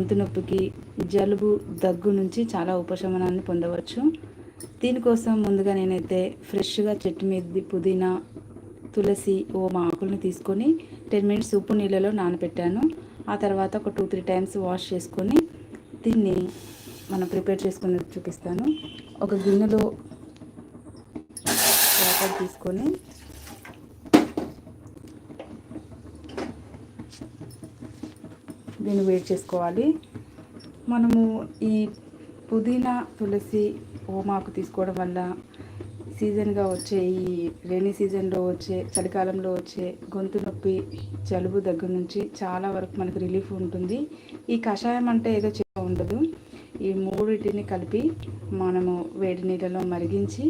గొంతు నొప్పికి జలుబు దగ్గు నుంచి చాలా ఉపశమనాన్ని పొందవచ్చు. దీనికోసం ముందుగా నేనైతే ఫ్రెష్గా చెట్టు మీద పుదీనా తులసి ఓమ ఆకులను తీసుకొని టెన్ మినిట్స్ ఉప్పు నీళ్ళలో నానబెట్టాను ఆ తర్వాత ఒక టూ త్రీ టైమ్స్ వాష్ చేసుకొని దీన్ని మనం ప్రిపేర్ చేసుకుని చూపిస్తాను. ఒక గిన్నెలో వాటర్ తీసుకొని దీన్ని వేడి చేసుకోవాలి. మనము ఈ పుదీనా తులసి ఓమాకు తీసుకోవడం వల్ల సీజన్గా వచ్చే ఈ రెయినీ సీజన్లో వచ్చే చలికాలంలో వచ్చే గొంతు నొప్పి జలుబు దగ్గర నుంచి చాలా వరకు మనకు రిలీఫ్ ఉంటుంది. ఈ కషాయం అంటే ఏదో చేయ ఉండదు. ఈ మూడింటిని కలిపి మనము వేడి నీళ్ళలో మరిగించి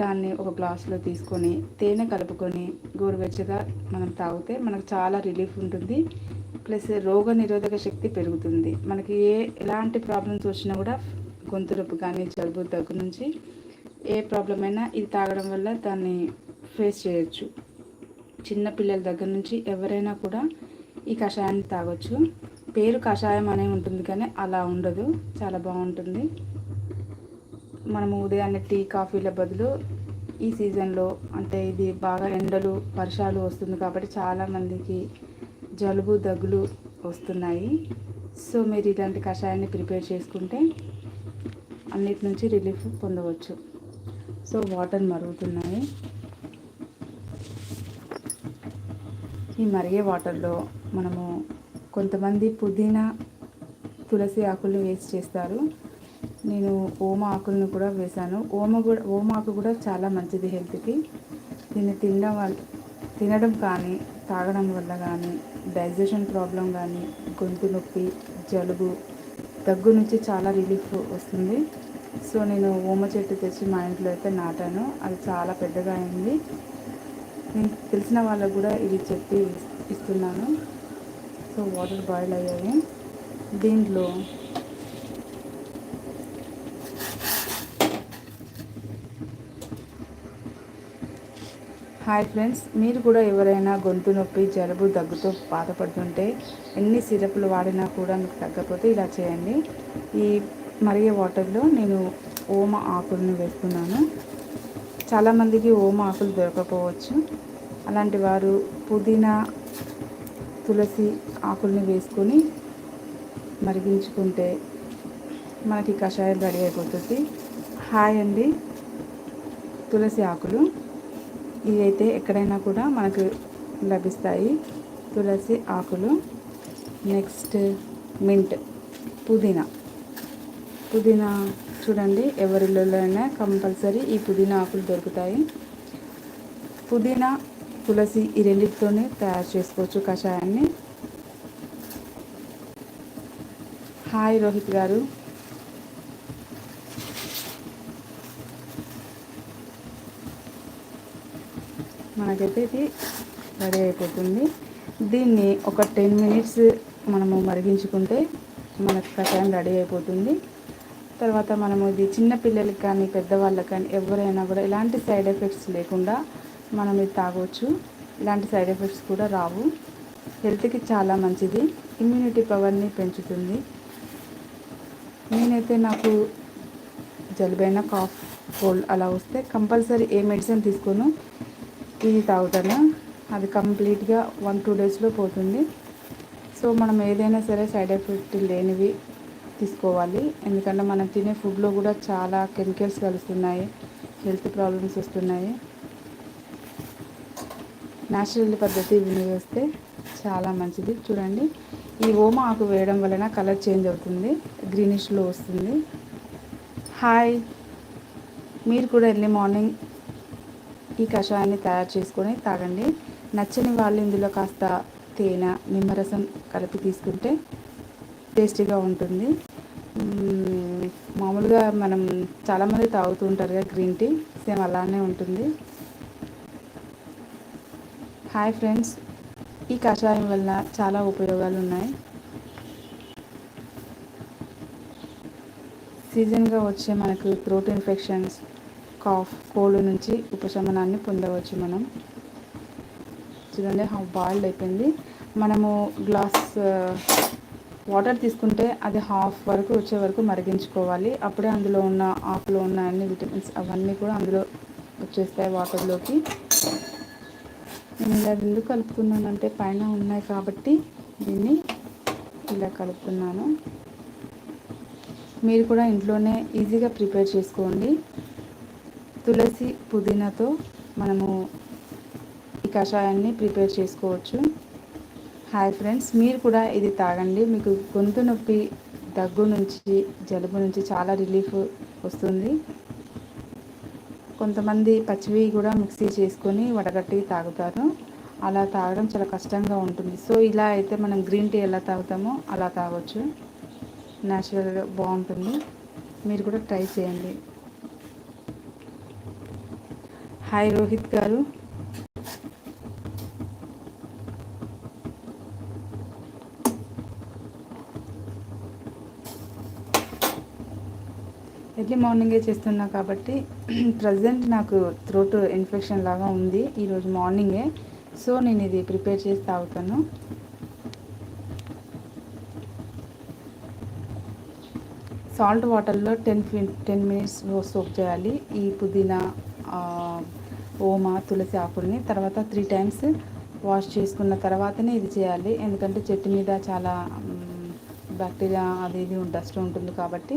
దాన్ని ఒక గ్లాసులో తీసుకొని తేనె కలుపుకొని గోరువెచ్చగా మనం తాగితే మనకు చాలా రిలీఫ్ ఉంటుంది. ప్లస్ రోగ నిరోధక శక్తి పెరుగుతుంది. మనకి ఏ ఎలాంటి ప్రాబ్లమ్స్ వచ్చినా కూడా గొంతు నొప్పి కానీ జలుబు దగ్గర నుంచి ఏ ప్రాబ్లం అయినా ఇది తాగడం వల్ల దాన్ని ఫేస్ చేయొచ్చు. చిన్న పిల్లల దగ్గర నుంచి ఎవరైనా కూడా ఈ కషాయాన్ని తాగొచ్చు. పేరు కషాయం అనే ఉంటుంది కానీ అలా ఉండదు. చాలా బాగుంటుంది. మనము ఉదయాన్నే టీ కాఫీల బదులు ఈ సీజన్లో అంటే ఇది బాగా ఎండలు వర్షాలు వస్తుంది కాబట్టి చాలామందికి జలుబు దగ్గులు వస్తున్నాయి. సో మీరు ఇలాంటి కషాయాన్ని ప్రిపేర్ చేసుకుంటే అన్నిటి నుంచి రిలీఫ్ పొందవచ్చు. సో వాటర్ మరుగుతున్నాయి. ఈ మరిగే వాటర్లో మనము కొంతమంది పుదీనా తులసి ఆకులు వేస్ట్ చేస్తారు. నేను ఓమ ఆకులను కూడా వేశాను. ఓమ కూడా ఓమ ఆకు కూడా చాలా మంచిది హెల్త్కి. దీన్ని తినడం తినడం కానీ తాగడం వల్ల కానీ డైజెషన్ ప్రాబ్లం కానీ గొంతు నొప్పి జలుబు దగ్గు నుంచి చాలా రిలీఫ్ వస్తుంది. సో నేను ఓమ చెట్టు తెచ్చి మా ఇంట్లో అయితే నాటాను. అది చాలా పెద్దగా అయింది. నేను తెలిసిన వాళ్ళకు కూడా ఇది చెప్పి ఇస్తున్నాను. సో వాటర్ బాయిల్ అయ్యాయి. దీంట్లో హాయ్ ఫ్రెండ్స్ మీరు కూడా ఎవరైనా గొంతు నొప్పి జలుబు దగ్గుతో బాధపడుతుంటే ఎన్ని సిరప్లు వాడినా కూడా మీకు తగ్గకపోతే ఇలా చేయండి. ఈ మరిగే వాటర్లో నేను ఓమ ఆకులను వేస్తున్నాను చాలామందికి ఓమ ఆకులు దొరకకపోవచ్చు అలాంటి వారు పుదీనా తులసి ఆకుల్ని వేసుకొని మరిగించుకుంటే మనకి కషాయం రెడీ అయిపోతుంది. హాయ్ అండి తులసి ఆకులు. ఇవైతే ఎక్కడైనా కూడా మనకు లభిస్తాయి. తులసి ఆకులు. నెక్స్ట్ మింట్ పుదీనా. పుదీనా చూడండి ఎవరిలోనైనా అయినా కంపల్సరీ ఈ పుదీనా ఆకులు దొరుకుతాయి. పుదీనా తులసి ఈ రెండింటితోనే తయారు చేసుకోవచ్చు కషాయాన్ని. హాయ్ రోహిత్ గారు. మనకైతే ఇది రెడీ అయిపోతుంది. దీన్ని ఒక టెన్ మినిట్స్ మనము మరిగించుకుంటే మనకు కషాయం రెడీ అయిపోతుంది. తర్వాత మనము ఇది చిన్న పిల్లలకి కానీ పెద్దవాళ్ళకి కానీ ఎవరైనా కూడా ఎలాంటి సైడ్ ఎఫెక్ట్స్ లేకుండా మనం ఇది తాగొచ్చు. ఇలాంటి సైడ్ ఎఫెక్ట్స్ కూడా రావు. హెల్త్కి చాలా మంచిది. ఇమ్యూనిటీ పవర్ని పెంచుతుంది. నేనైతే నాకు జలుబైన కాఫ్ కోల్డ్ అలా వస్తే కంపల్సరీ ఏ మెడిసిన్ తీసుకోను. ఇది తాగుతాను అది కంప్లీట్గా వన్ టూ డేస్లో పోతుంది. సో మనం ఏదైనా సరే సైడ్ ఎఫెక్ట్ లేనివి తీసుకోవాలి. ఎందుకంటే మనం తినే ఫుడ్లో కూడా చాలా కెమికల్స్ కలుస్తున్నాయి. హెల్త్ ప్రాబ్లమ్స్ వస్తున్నాయి. న్యాచురల్ పద్ధతి వినియోగిస్తే చాలా మంచిది. చూడండి. ఈ ఓమ ఆకు వేయడం వలన కలర్ చేంజ్ అవుతుంది. గ్రీనిష్లో వస్తుంది. హాయ్ మీరు కూడా ఎర్లీ మార్నింగ్ ఈ కషాయాన్ని తయారు చేసుకొని తాగండి. నచ్చని వాళ్ళు ఇందులో కాస్త తేనె నిమ్మరసం కలిపి తీసుకుంటే టేస్టీగా ఉంటుంది. మామూలుగా మనం చాలామంది తాగుతూ ఉంటారు కదా గ్రీన్ టీ సేమ్ అలానే ఉంటుంది. హాయ్ ఫ్రెండ్స్ ఈ కషాయం వల్ల చాలా ఉపయోగాలు ఉన్నాయి. సీజన్గా వచ్చే మనకు థ్రోట్ ఇన్ఫెక్షన్స్ కాఫ్ కోల్డ్ నుంచి ఉపశమనాన్ని పొందవచ్చు మనం. చూడండి హాఫ్ బాయిల్డ్ అయిపోయింది. మనము గ్లాస్ వాటర్ uh, తీసుకుంటే అది హాఫ్ వరకు వచ్చే వరకు మరిగించుకోవాలి. అప్పుడే అందులో ఉన్న ఆకులో ఉన్న అన్ని విటమిన్స్ అవన్నీ కూడా అందులో వచ్చేస్తాయి వాటర్లోకి నేను ఇలా ఎందుకు కలుపుతున్నానంటే పైన ఉన్నాయి కాబట్టి దీన్ని ఇలా కలుపుతున్నాను. మీరు కూడా ఇంట్లోనే ఈజీగా ప్రిపేర్ చేసుకోండి. తులసి పుదీనాతో మనము ఈ కషాయాన్ని ప్రిపేర్ చేసుకోవచ్చు. హాయ్ ఫ్రెండ్స్ మీరు కూడా ఇది తాగండి. మీకు గొంతు నొప్పి దగ్గు నుంచి జలుబు నుంచి చాలా రిలీఫ్ వస్తుంది. కొంతమంది పచ్చివి కూడా మిక్సీ చేసుకొని వడగట్టి తాగుతారు. అలా తాగడం చాలా కష్టంగా ఉంటుంది. సో ఇలా అయితే మనం గ్రీన్ టీ ఎలా తాగుతామో అలా తాగొచ్చు. న్యాచురల్గా బాగుంటుంది. మీరు కూడా ట్రై చేయండి. హాయ్ రోహిత్ గారు. ఎర్లీ మార్నింగే చేస్తున్నా కాబట్టి ప్రజెంట్ నాకు థ్రోట్ ఇన్ఫెక్షన్ లాగా ఉంది ఈరోజు మార్నింగే. సో నేను ఇది ప్రిపేర్ చేసి తాగుతాను. సాల్ట్ వాటర్లో టెన్ టెన్ మినిట్స్ సోప్ చేయాలి. ఈ పుదీనా ఓమా తులసి ఆకుల్ని తర్వాత త్రీ టైమ్స్ వాష్ చేసుకున్న తర్వాతనే ఇది చేయాలి. ఎందుకంటే చెట్టు మీద చాలా బ్యాక్టీరియా అది ఇది డస్ట్ ఉంటుంది కాబట్టి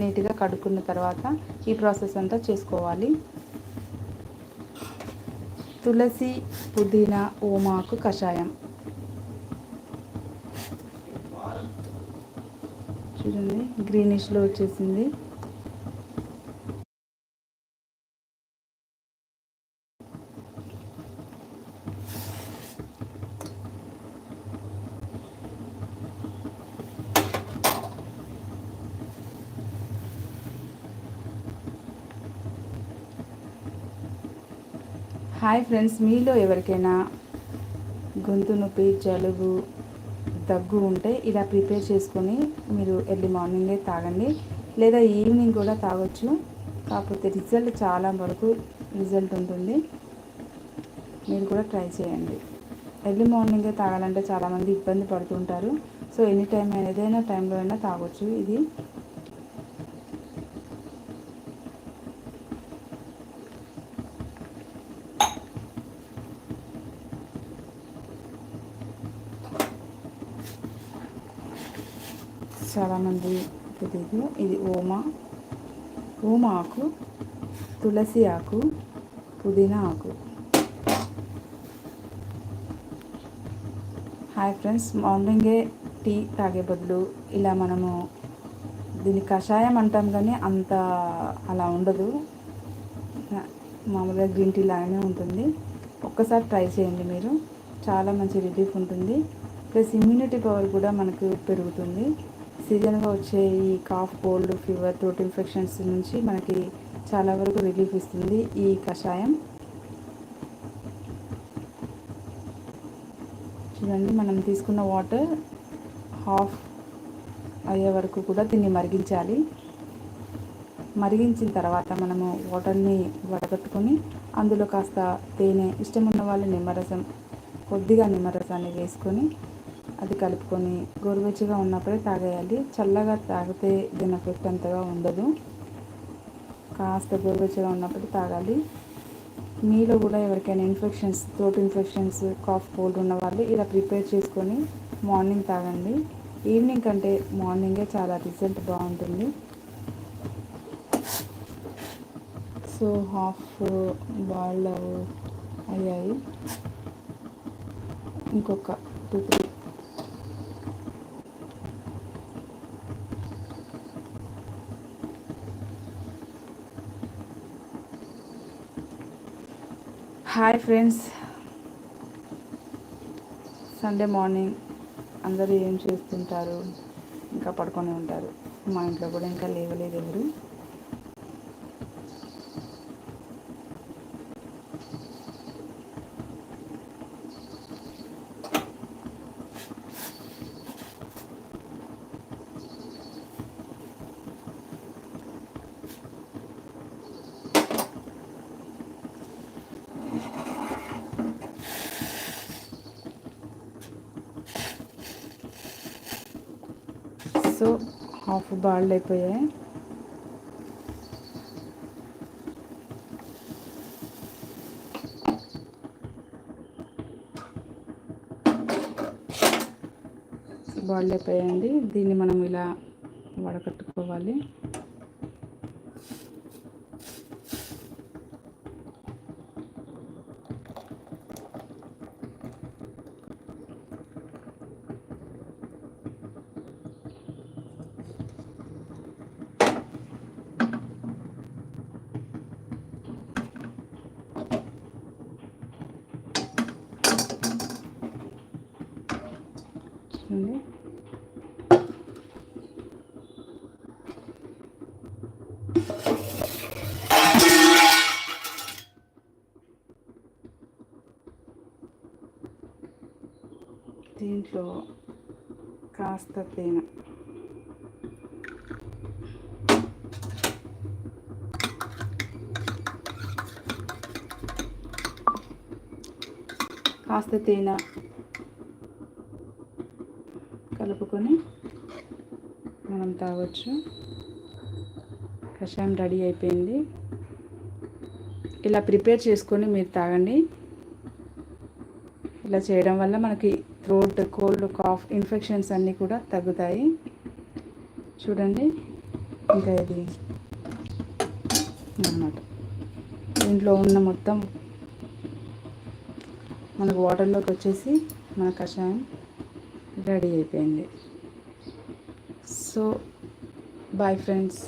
నీట్గా కడుక్కున్న తర్వాత ఈ ప్రాసెస్ అంతా చేసుకోవాలి. తులసి పుదీనా ఓమాకు కషాయం. చూడండి గ్రీనిష్లో వచ్చేసింది. హాయ్ ఫ్రెండ్స్ మీలో ఎవరికైనా గొంతు నొప్పి జలుబు దగ్గు ఉంటే ఇలా ప్రిపేర్ చేసుకొని మీరు ఎర్లీ మార్నింగే తాగండి. లేదా ఈవినింగ్ కూడా తాగొచ్చు. కాకపోతే రిజల్ట్ చాలా వరకు రిజల్ట్ ఉంటుంది. మీరు కూడా ట్రై చేయండి. ఎర్లీ మార్నింగే తాగాలంటే చాలామంది ఇబ్బంది పడుతుంటారు సో ఎనీ టైం ఏదైనా టైంలో అయినా తాగొచ్చు ఇది. చాలామంది తెలియదు. ఇది ఓమా. ఓమా ఆకు తులసి ఆకు పుదీనా ఆకు. హాయ్ ఫ్రెండ్స్ మార్నింగే టీ తాగే బదులు ఇలా మనము దీన్ని కషాయం అంటాం కానీ అంత అలా ఉండదు. మామూలుగా గ్రీన్ టీ లాగానే ఉంటుంది. ఒక్కసారి ట్రై చేయండి మీరు. చాలా మంచి రిలీఫ్ ఉంటుంది. ప్లస్ ఇమ్యూనిటీ పవర్ కూడా మనకు పెరుగుతుంది. సీజన్గా వచ్చే ఈ cough cold fever throat infections నుంచి మనకి చాలా వరకు రిలీఫ్ ఇస్తుంది ఈ కషాయం. చూడండి మనం తీసుకున్న వాటర్ హాఫ్ అయ్యే వరకు కూడా దీన్ని మరిగించాలి. మరిగించిన తర్వాత మనము వాటర్ని వడగట్టుకొని అందులో కాస్త తేనె ఇష్టం ఉన్న వాళ్ళు నిమ్మరసం కొద్దిగా నిమ్మరసాన్ని వేసుకొని అది కలుపుకొని గోరువెచ్చగా ఉన్నప్పుడే తాగేయాలి. చల్లగా తాగితే దీని ఎఫెక్ట్ అంతగా ఉండదు. కాస్త గోరువెచ్చగా ఉన్నప్పుడు తాగాలి. మీలో కూడా ఎవరికైనా infections throat infections cough cold ఉన్న వాళ్ళు ఇలా ప్రిపేర్ చేసుకొని మార్నింగ్ తాగండి. ఈవినింగ్ కంటే మార్నింగే చాలా రిజల్ట్ బాగుంటుంది. సో హాఫ్ బాయిల్ అయ్యాయి. ఇంకొక two three hi friends Sunday morning అందరూ ఏం చేస్తుంటారు? ఇంకా పడుకొని ఉంటారు. మా ఇంట్లో కూడా ఇంకా లేవలేదు ఎవరు. హాఫ్ బాల్డ్ అయిపోయాయి. బాల్డ్ అయిపోయాయండి. దీన్ని మనం ఇలా వడకట్టుకోవాలి. చూడండి దీంట్లో కాస్త తేనె కాస్త తేనె కలుపుకొని మనం తాగొచ్చు. కషాయం రెడీ అయిపోయింది. ఇలా ప్రిపేర్ చేసుకొని మీరు తాగండి. ఇలా చేయడం వల్ల మనకి థ్రోట్ కోల్డ్ కాఫ్ ఇన్ఫెక్షన్స్ అన్నీ కూడా తగ్గుతాయి. చూడండి. ఇంకా ఇది అన్నమాట దీంట్లో ఉన్న మొత్తం మనకు వాటర్లోకి వచ్చేసి మన కషాయం. రెడీ అయిపోయింది. So bye friends